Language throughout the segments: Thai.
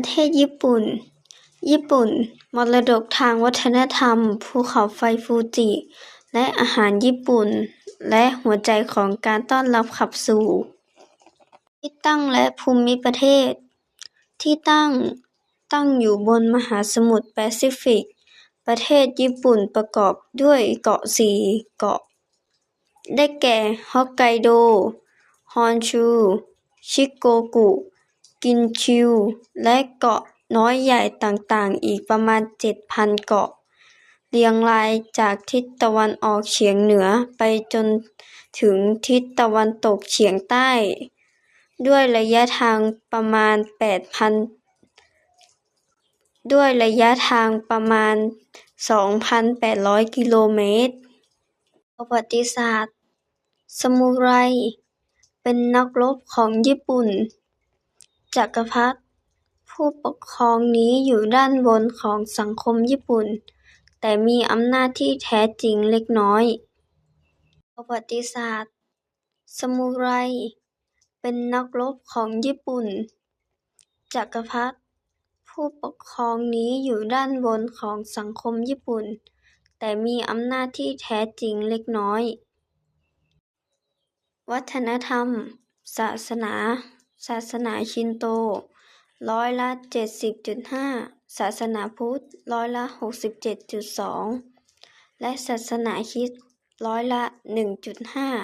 ประเทศญี่ปุ่น ญี่ปุ่น มรดกทางวัฒนธรรม ภูเขาไฟฟูจิ และอาหารญี่ปุ่น และหัวใจของการต้อนรับขับสู่ ที่ตั้งและภูมิประเทศ ที่ตั้งตั้งอยู่บนมหาสมุทรแปซิฟิก ประเทศญี่ปุ่นประกอบด้วยเกาะสี่เกาะ ได้แก่ฮอกไกโด ฮอนชู ชิโกกุ กินชิว และเกาะน้อยใหญ่ต่างๆ อีกประมาณ 7,000 เกาะ เรียงรายจากทิศตะวันออกเฉียงเหนือไปจนถึงทิศตะวันตกเฉียงใต้ ด้วยระยะทางประมาณ 8,000 ด้วยระยะทางประมาณ 2,800 กิโลเมตร ประวัติศาสตร์ซามูไร เป็นนักรบของญี่ปุ่น จักรพรรดิผู้ปกครองนี้อยู่ด้านบนของสังคมญี่ปุ่น แต่มีอำนาจที่แท้จริงเล็กน้อย ประวัติศาสตร์ซามูไร เป็นนักรบของญี่ปุ่น จักรพรรดิผู้ปกครองนี้อยู่ด้านบนของสังคมญี่ปุ่น แต่มีอำนาจที่แท้จริงเล็กน้อย วัฒนธรรม ศาสนา ศาสนาชินโต ร้อยละ 70.5 ศาสนาพุทธ ร้อยละ 67.2 และศาสนาคริสต์ร้อยละ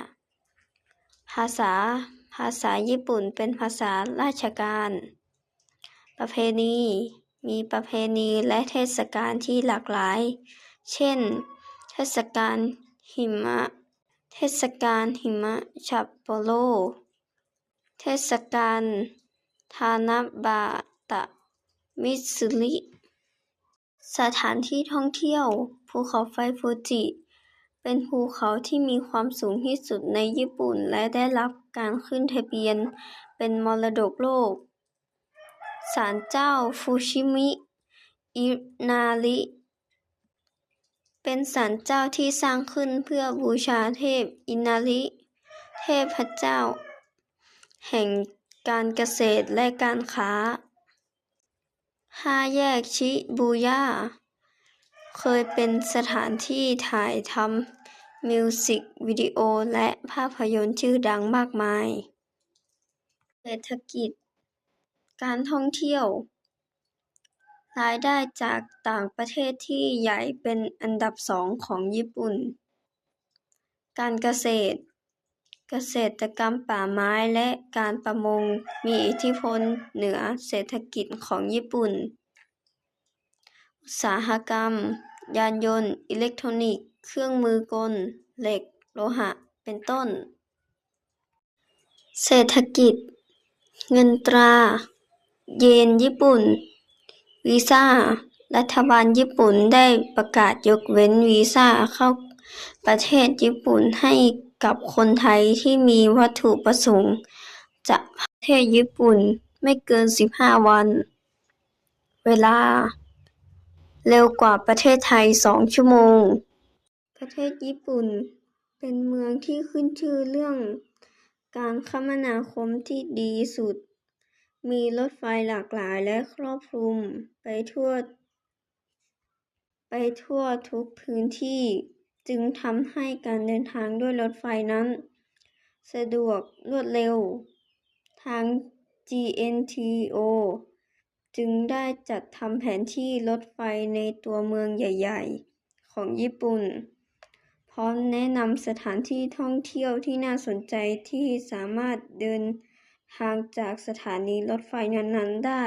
1.5 ภาษา ภาษาญี่ปุ่นเป็นภาษาราชการ ประเพณี มีประเพณีและเทศกาลที่หลากหลาย เช่น เทศกาลหิมะ เทศกาลหิมะซัปโปโร เทศกาลทานาบะตะมิสึริ สถานที่ท่องเที่ยว ภูเขาไฟฟูจิ เป็นภูเขาที่มีความสูงที่สุดในญี่ปุ่น และได้รับการขึ้นทะเบียนเป็นมรดกโลก ศาลเจ้าฟูชิมิอินาริเป็นศาลเจ้าที่สร้างขึ้นเพื่อบูชาเทพอินาริ เทพเจ้า แห่งการเกษตรและการค้า ห้าแยกชิบูย่า เคยเป็นสถานที่ถ่ายทำมิวสิกวิดีโอและภาพยนตร์ชื่อดังมากมาย เศรษฐกิจ การท่องเที่ยว รายได้จากต่างประเทศที่ใหญ่เป็นอันดับสองของญี่ปุ่น การเกษตร เกษตรกรรมป่าไม้และการประมงมีอิทธิพลเหนือเศรษฐกิจของญี่ปุ่น อุตสาหกรรม ยานยนต์ อิเล็กทรอนิกส์ เครื่องมือกล เหล็ก โลหะ เป็นต้น เศรษฐกิจ เงินตรา เยนญี่ปุ่น วีซ่า รัฐบาลญี่ปุ่นได้ประกาศยกเว้นวีซ่าเข้าประเทศญี่ปุ่นให้ กับคนไทยที่มีวัตถุประสงค์ จะประเทศญี่ปุ่นไม่เกิน 15 วัน เวลา เร็วกว่าประเทศไทย 2 ชั่วโมง ประเทศญี่ปุ่นเป็นเมืองที่ขึ้นชื่อเรื่องการคมนาคมที่ดีสุด มีรถไฟหลากหลายและครอบคลุมไปทั่ว ไปทั่วทุกพื้นที่ จึงทำให้การเดินทางด้วยรถไฟนั้น สะดวกรวดเร็ว ทาง JNTO จึงได้จัดทำแผนที่รถไฟในตัวเมืองใหญ่ ๆ ของญี่ปุ่น พร้อมแนะนำสถานที่ท่องเที่ยวที่น่าสนใจที่สามารถเดินทางจากสถานีรถไฟนั้น ๆ ได้